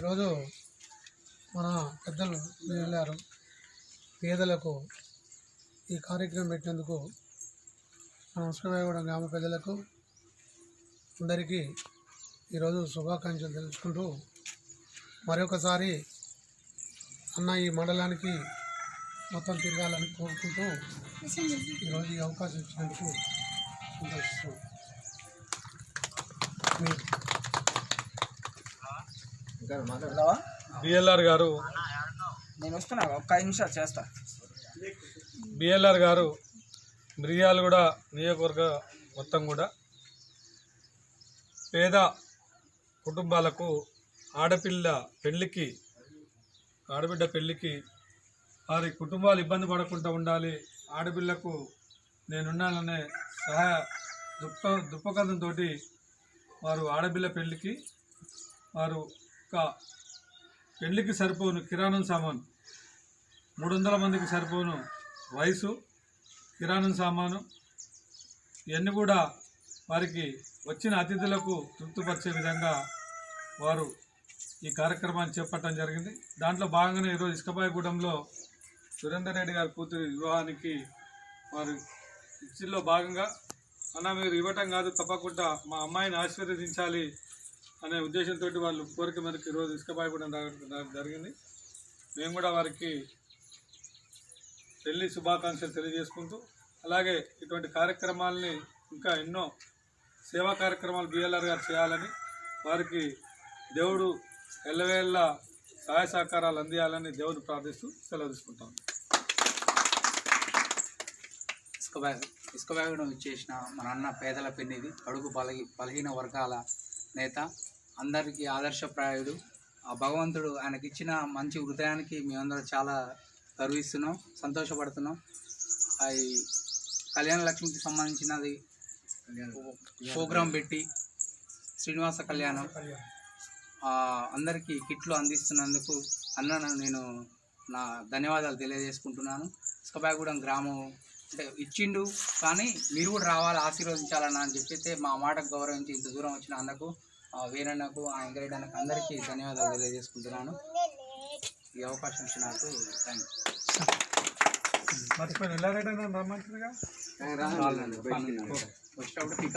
ఈరోజు మన పెద్దలు వెళ్ళారు. పేదలకు ఈ కార్యక్రమం పెట్టినందుకు మన ఉస్మానియాగూడెం గ్రామ ప్రజలకు. అందరికీ ఈరోజు శుభాకాంక్షలు తెలుసుకుంటూ మరొకసారి అన్న ఈ మండలానికి మొత్తం తిరగాలని కోరుకుంటూ ఈరోజు ఈ అవకాశం ఇచ్చినందుకు సంతోషిస్తున్నాం బిఎల్ఆర్ గారు. నేను వస్తున్నా ఒక్క నిమిషాలు చేస్తా. బిఎల్ఆర్ గారు మిర్యాలగూడ నియోజకవర్గ మొత్తం కూడా పేద కుటుంబాలకు ఆడపిల్ల పెళ్ళికి ఆడబిడ్డ పెళ్ళికి వారి కుటుంబాలు ఇబ్బంది పడకుండా ఉండాలి ఆడపిల్లకు నేనున్నాననే సహాయ దుప్ప దుప్పకందంతో వారు ఆడపిల్ల పెళ్ళికి వారు ఒక పెళ్ళికి సరిపోను కిరాణం సామాను. మూడు వందల మందికి సరిపోను రైసు కిరాణం సామాను. ఇవన్నీ కూడా వారికి వచ్చిన అతిథులకు తృప్తిపరిచే విధంగా వారు ఈ కార్యక్రమాన్ని చేపట్టడం జరిగింది. దాంట్లో భాగంగానే ఈరోజు ఇసుకపాయగూడెంలో సురేందర్ రెడ్డి గారి కూతురి వివాహానికి వారు ఇచ్చిలో భాగంగా అన్న మీరు ఇవ్వటం కాదు తప్పకుండా మా అమ్మాయిని ఆశీర్వదించాలి అనే ఉద్దేశంతో వాళ్ళు కోరిక మేరకు ఈరోజు ఇసుక రావడం జరిగింది. మేము కూడా వారికి పెళ్ళి శుభాకాంక్షలు తెలియజేసుకుంటూ అలాగే ఇటువంటి కార్యక్రమాలని ఇంకా ఎన్నో సేవా కార్యక్రమాలు బిఎల్ఆర్ గారు చేయాలని వారికి దేవుడు ఎల్లవేళ్ళ సహాయ సహకారాలు అందియాలని దేవుడు ప్రార్థిస్తూ సెలవు తీసుకుంటాం. ఇసుక ఇసుక వేగడం ఇచ్చేసిన మన అన్న పేదల పెన్నిది అడుగు బలహీ బలహీన వర్గాల నేత అందరికీ ఆదర్శప్రాయుడు ఆ భగవంతుడు ఆయనకి ఇచ్చిన మంచి హృదయానికి మేమందరం చాలా గర్విస్తున్నాం సంతోషపడుతున్నాం. అది కళ్యాణ లక్ష్మికి సంబంధించినది ప్రోగ్రాం పెట్టి శ్రీనివాస కళ్యాణం. అందరికీ కిట్లు అందిస్తున్నందుకు అన్న నేను నా ధన్యవాదాలు తెలియజేసుకుంటున్నాను. ఇసుకబాగూడెం గ్రామం ఇచ్చిండు. కానీ మీరు కూడా రావాలి ఆశీర్వదించాలన్న అని చెప్పితే మా మాటకు గౌరవించి ఇంత దూరం వచ్చిన అన్నకు ఆ, వీరన్నకు ఆ ఎంకరేజ్ అన్నకు అందరికీ ధన్యవాదాలు తెలియజేసుకుంటున్నాను. ఈ అవకాశం ఇచ్చిన నాకు థ్యాంక్ యూ వచ్చేటప్పుడు పికప్